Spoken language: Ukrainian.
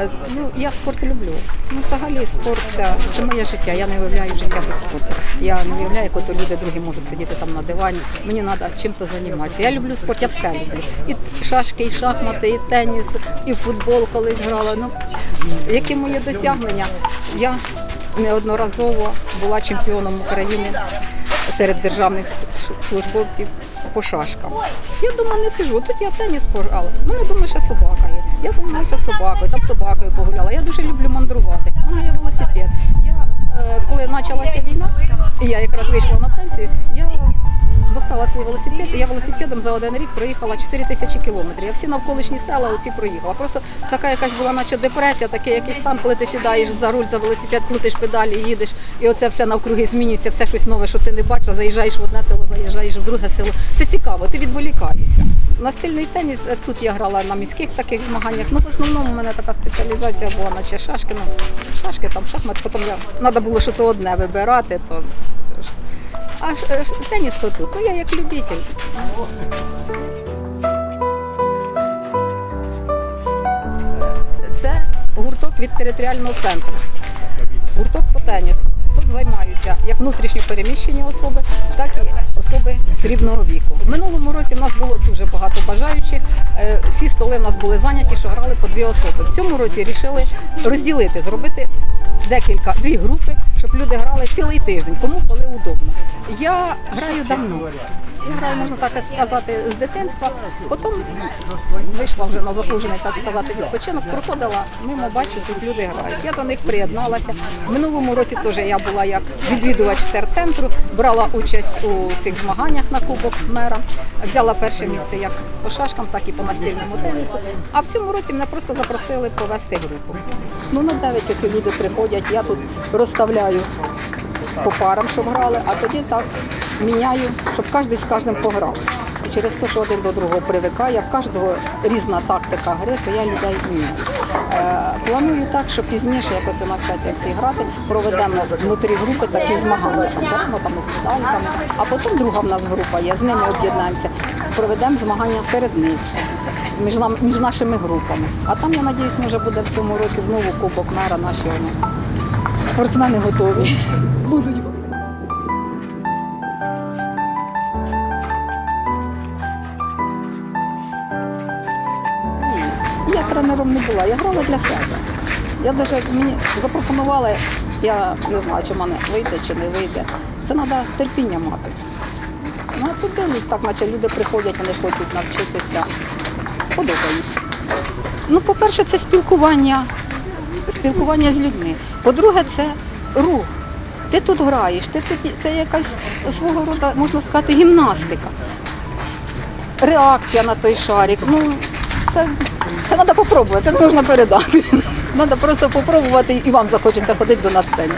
Е, Ну, я спорт люблю. Ну, взагалі, спорт це, це моє життя. Я не уявляю життя без спорту. Я не уявляю, як ото люди другі можуть сидіти там на дивані. Мені треба чим-то займатися. Я люблю спорт, я все люблю. І шашки, і шахмати, і теніс, і футбол колись грала. Ну, які мої досягнення? Я неодноразово була чемпіоном України серед державних службовців по шашкам. Я дома не сижу, тут я в теніс пограла. У мене вдома ще собака є. Я займаюся собакою, там собакою погуляла. Я дуже люблю мандрувати. У мене є велосипед. Я, е, коли почалася війна, і я якраз вийшла на пенсію, я достала свій велосипед, і я велосипедом за один рік проїхала 4 тисячі кілометрів. Я всі навколишні села оці проїхала. Просто така якась була, наче депресія, такий якийсь стан, коли ти сідаєш за руль за велосипед, крутиш педалі, їдеш, і оце все навкруги змінюється, все щось нове, що ти не бачила, заїжджаєш в одне село, заїжджаєш в друге село. Це цікаво, ти відволікаєшся. Настильний теніс е, тут я грала на міських таких змаганнях. Ну, в основному у мене така спеціалізація була, наче шашки. Ну, шашки, там шахмат, потім я треба було щось одне вибирати, то. А теніс то тут. Ну я як любитель. Це гурток від територіального центру. Гурток по тенісу. Тут займаються як внутрішньо переміщені особи, так і особи срібного віку. В минулому році в нас було дуже багато бажаючих. Е, Всі столи в нас були зайняті, що грали по дві особи. В цьому році рішили розділити, зробити декілька дві групи, щоб люди грали цілий тиждень, кому коли удобно. Я граю давно. Я граю, можна так сказати, з дитинства. Потім вийшла вже на заслужений, так сказати, відпочинок, проходила мимо, бачу, тут люди грають. Я до них приєдналася. В минулому році теж я була як відвідувач терцентру, брала участь у цих змаганнях на Кубок мера. Взяла перше місце як по шашкам, так і по настільному тенісу. А в цьому році мене просто запросили повести групу. Ну на 9 ось люди приходять, я тут розставляю по парам, щоб грали, а тоді так міняю, щоб кожен з кожним пограв. Через те, що один до другого привикає, в кожного різна тактика гри, то я людей міняю. Е, планую так, що пізніше якось навчати всі грати, проведемо внутрі групи такі змагання. Беремо там із медальками, а потім друга в нас група є, з ними об'єднаємося, проведемо змагання серед них між, між нашими групами. А там, я сподіваюся, може буде в цьому році знову кубок мера наші. Спортсмени готові. Будуть. Тренером не була, я грала для себе. Я навіть мені запропонували, я не знаю, чи в мене вийде чи не вийде. Це треба терпіння мати. Ну а тут так, наче люди приходять, вони хочуть навчитися. Подобається. Ну, по-перше, це спілкування, спілкування з людьми. По-друге, це рух. Ти тут граєш, ти тут це якась свого роду, можна сказати, гімнастика. Реакція на той шарик. Ну, це, це треба попробувати, це можна передати. Треба просто попробувати і вам захочеться ходити до нас в теніс.